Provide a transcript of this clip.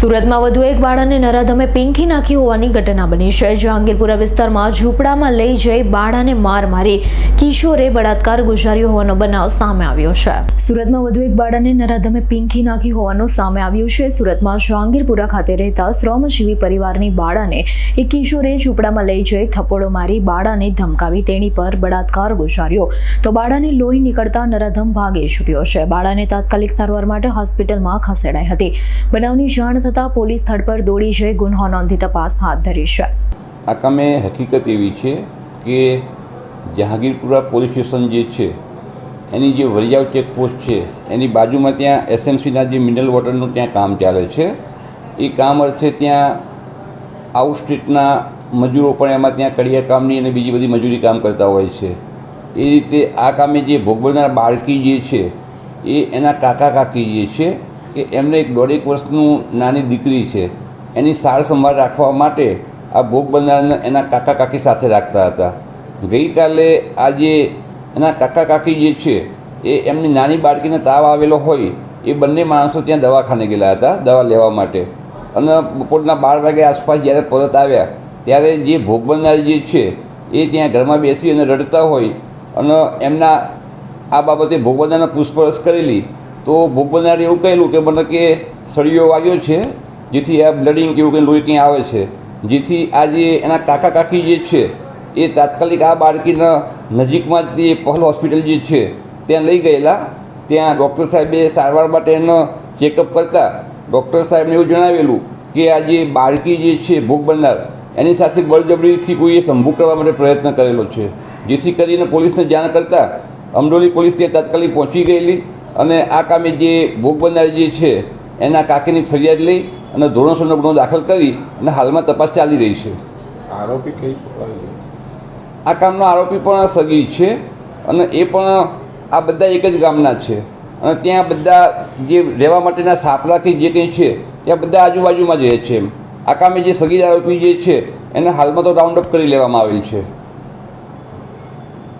સુરતમાં વધુ એક બાળાને નરાધમે પિંકી નાખી હોવાની ઘટના બની. છે જહાંગીરપુરા વિસ્તારમાં ઝૂંપડામાં લઈ જઈ બાળાને માર મારી કિશોરે બળાત્કાર ગુજાર્યો હોવાનો બનાવ સામે આવ્યો છે. સુરતમાં વધુ એક બાળાને નરાધમે પિંકી નાખી હોવાનું સામે આવ્યું છે. સુરતમાં જહાંગીરપુરા ખાતે રહેતા શ્રમજીવી પરિવારની બાળાને એક કિશોરે ઝૂંપડામાં લઈ જઈ થપ્પડો મારી બાળાને ધમકાવી તેની પર બળાત્કાર ગુજાર્યો. તો બાળાને લોહી નીકળતા નરાધમ ભાગે છૂટ્યો છે. બાળાને તાત્કાલિક સારવાર માટે હોસ્પિટલમાં ખસેડાઈ હતી. બનાવની જાણ થતાં પોલીસ સ્થળ પર દોડી જઈ ગુન્હો નોંધી તપાસ હાથ ધરી છે. આ કામે હકીકત એવી છે કે જહાંગીરપુરા પોલીસ સ્ટેશન જે છે, એની જે વરિયાવ ચેકપોસ્ટ છે, એની બાજુમાં ત્યાં એસએમસીના જે મિનરલ વોટરનું ત્યાં કામ ચાલે છે. એ કામ અર્થે ત્યાં આઉટ સ્ટ્રીટના મજૂરો પણ એમાં ત્યાં કડિયા કામની અને બીજી બધી મજૂરી કામ કરતા હોય છે. એ રીતે આ કામે જે ભોગ બાળકી જે છે, એ એના કાકા કાકી જે છે કે એમને એક દોઢેક વર્ષનું નાની દીકરી છે. એની સાર સંભાળ રાખવા માટે આ ભોગ બનનારને એના કાકા કાકી સાથે રાખતા હતા. ગઈકાલે આ જે એના કાકા કાકી જે છે, એ એમની નાની બાળકીને તાવ આવેલો હોય, એ બંને માણસો ત્યાં દવાખાને ગયેલા હતા, દવા લેવા માટે. અને બપોરના બાર વાગે આસપાસ જ્યારે પરત આવ્યા, ત્યારે જે ભોગ બનનાર જે છે, એ ત્યાં ઘરમાં બેસી અને રડતા હોય. અને એમના આ બાબતે ભોગ પૂછપરછ કરેલી. તો ભોગ બનનારે એવું કહેલું કે મને કે સળિયો વાગ્યો છે, જેથી આ બ્લડિંગ કે એવું કંઈ લોહી કંઈ આવે છે. જેથી આ જે એના કાકા કાકી જે છે, એ તાત્કાલિક આ બાળકીના નજીકમાં જ જે પહલ હોસ્પિટલ જે છે, ત્યાં લઈ ગયેલા. ત્યાં ડૉક્ટર સાહેબે સારવાર માટે એનો ચેકઅપ કરતા ડૉક્ટર સાહેબને એવું જણાવેલું કે આ જે બાળકી જે છે ભોગ બનનાર એની સાથે બળજબરીથી કોઈએ સંભોગ કરવા માટે પ્રયત્ન કરેલો છે. જેથી કરીને પોલીસને જાણ કરતાં અમરોલી પોલીસ ત્યાં તાત્કાલિક પહોંચી ગયેલી. અને આ કામે જે ભોગ બનનાર જે છે એના કાકીની ફરિયાદ લઈ અને ધોરણસરનો ગુનો દાખલ કરી અને હાલમાં તપાસ ચાલી રહી છે. આરોપી કઈ? આ કામનો આરોપી પણ સગી છે અને એ પણ આ બધા એક જ ગામના છે. અને ત્યાં બધા જે રહેવા માટેના સાપલા કે જે કંઈ છે ત્યાં બધા આજુબાજુમાં જ રહે છે એમ. આ કામે જે સગીર આરોપી જે છે એને હાલમાં તો રાઉન્ડ અપ કરી લેવામાં આવેલ છે.